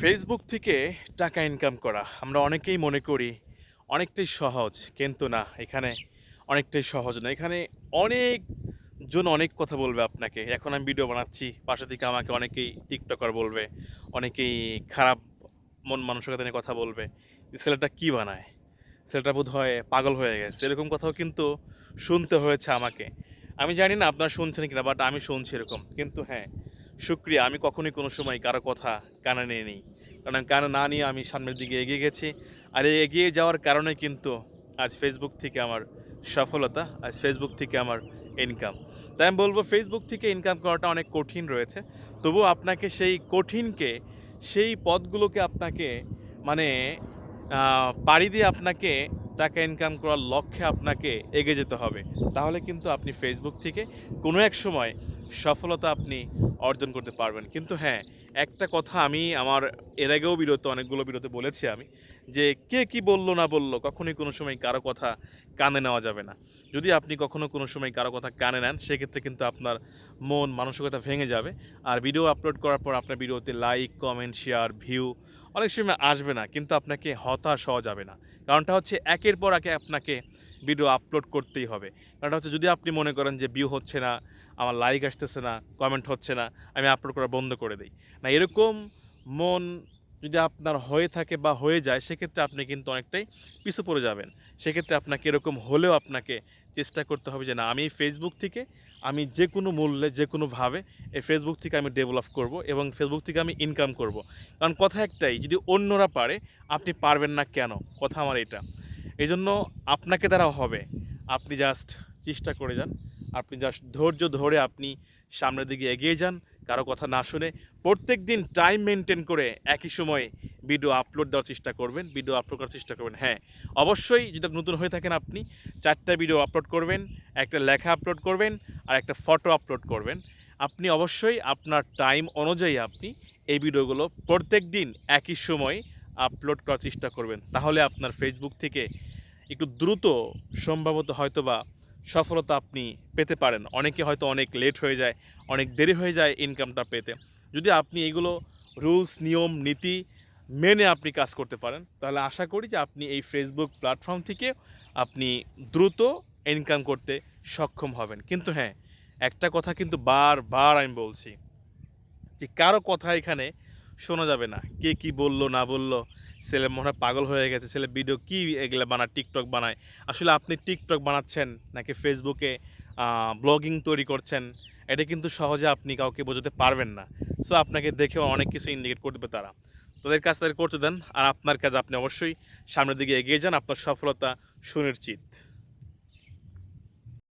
Facebook থেকে টাকা income করা, আমরা অনেকেই মনে করি অনেকটাই সহজ, কিন্তু না, এখানে অনেকটাই সহজ না। এখানে অনেক জন অনেক কথা বলবে আপনাকে। এখন আমি ভিডিও বানাচ্ছি, পাশে থেকে আমাকে অনেকেই টিকটকার বলবে, অনেকেই খারাপ মন মানসিকতা নিয়ে কথা বলবে ছেলেটা কী বানায়? ছেলেটা বোধ হয় পাগল হয়ে গেছে। এরকম কথাও কিন্তু শুনতে হয়েছে আমাকে। আমি জানি না আপনারা শুনছেন কিনা বাট আমি শুনছি এরকম। কিন্তু হ্যাঁ শুক্রিয়া, আমি কখনোই কোনো সময় কারও কথা কানে নিয়ে নিই কারণ কানে না নিয়ে আমি সামনের দিকে এগিয়ে গেছি। আর এই এগিয়ে যাওয়ার কারণে কিন্তু আজ ফেসবুক থেকে আমার সফলতা, আজ ফেসবুক থেকে আমার ইনকাম তাই আমি বলব ফেসবুক থেকে ইনকাম করাটা অনেক কঠিন রয়েছে। তবুও আপনাকে সেই কঠিনকে, সেই পদগুলোকে আপনাকে মানে পাড়ি দিয়ে আপনাকে টাকা ইনকাম করার লক্ষ্যে আপনাকে এগিয়ে যেতে হবে। তাহলে কিন্তু আপনি ফেসবুক থেকে কোনো এক সময় সফলতা আপনি অর্জন করতে পারবেন। কিন্তু হ্যাঁ একটা কথা আমি আমার, এর আগেও বিরত, অনেকগুলো বিরতে বলেছি আমি, যে কে কি বলল না বলল কখনোই কোনো সময় কারও কথা কানে নেওয়া যাবে না। যদি আপনি কখনো কোনো সময় কারও কথা কানে নেন, সেক্ষেত্রে কিন্তু আপনার মন মানসিকতা ভেঙে যাবে। আর ভিডিও আপলোড করার পর আপনার ভিডিওতে লাইক, কমেন্ট, শেয়ার, ভিউ অনেক সময় আসবে না, কিন্তু আপনাকে হতাশ হওয়া যাবে না। কারণটা হচ্ছে একের পর একে আপনাকে ভিডিও আপলোড করতেই হবে। কারণটা হচ্ছে যদি আপনি মনে করেন যে ভিউ হচ্ছে না, আমার লাইক আসতেছে না কমেন্ট হচ্ছে না, আমি আপলোড করা বন্ধ করে দিই। না, এরকম মন যদি আপনার হয়ে থাকে বা হয়ে যায়, সেক্ষেত্রে আপনি কিন্তু অনেকটাই পিছু পড়ে যাবেন। সেক্ষেত্রে আপনাকে এরকম হলেও আপনাকে চেষ্টা করতে হবে যে, না, আমি ফেসবুক থেকে আমি যে কোনো মূল্যে, যে কোনোভাবে এই ফেসবুক থেকে আমি ডেভেলপ করব এবং ফেসবুক থেকে আমি ইনকাম করব। কারণ কথা একটাই, যদি অন্যরা পারে, আপনি পারবেন না কেন? কথা আমার এটা। এই জন্য আপনাকে দ্বারা হবে। আপনি জাস্ট চেষ্টা করে যান। আপনি জাস্ট ধৈর্য ধরে আপনি সামনের দিকে এগিয়ে যান। কারও কথা না শুনে প্রত্যেক দিন টাইম মেনটেন করে একই সময়ে ভিডিও আপলোড দেওয়ার চেষ্টা করবেন। ভিডিও আপলোড করার চেষ্টা করবেন। হ্যাঁ অবশ্যই যদি নতুন হয়ে থাকেন আপনি, চারটা ভিডিও আপলোড করবেন, একটা লেখা আপলোড করবেন, আর একটা ফটো আপলোড করবেন। আপনি অবশ্যই আপনার টাইম অনুযায়ী আপনি এই ভিডিওগুলো প্রত্যেক দিন একই সময় আপলোড করার চেষ্টা করবেন। তাহলে আপনার ফেসবুক থেকে একটু দ্রুত সম্ভবত হয়তোবা সফলতা আপনি পেতে পারেন। অনেকে হয়তো অনেক লেট হয়ে যায়, অনেক দেরি হয়ে যায় ইনকামটা পেতে। যদি আপনি এগুলো রুলস নিয়ম, নীতি মেনে আপনি কাজ করতে পারেন, তাহলে আশা করি যে আপনি এই ফেসবুক প্ল্যাটফর্ম থেকে আপনি দ্রুত ইনকাম করতে সক্ষম হবেন। কিন্তু হ্যাঁ একটা কথা কিন্তু বারবার আমি বলছি যে কারও কথা এখানে শোনা যাবে না। কে কি বলল, না বলল, ছেলে মনে হয় পাগল হয়ে গেছে। ছেলে ভিডিও কি এগুলো বানায় টিকটক বানায়? আসলে আপনি টিকটক বানাচ্ছেন নাকি ফেসবুকে ব্লগিং তৈরি করছেন? এটা কিন্তু সহজে আপনি কাউকে বোঝাতে পারবেন না। সো আপনাকে দেখেও অনেক কিছু ইন্ডিকেট করবে তারা। তাদের কাজ তাদের করতে দেন, আর আপনার কাজ আপনি অবশ্যই সামনের দিকে এগিয়ে যান, আপনার সফলতা সুনিশ্চিত।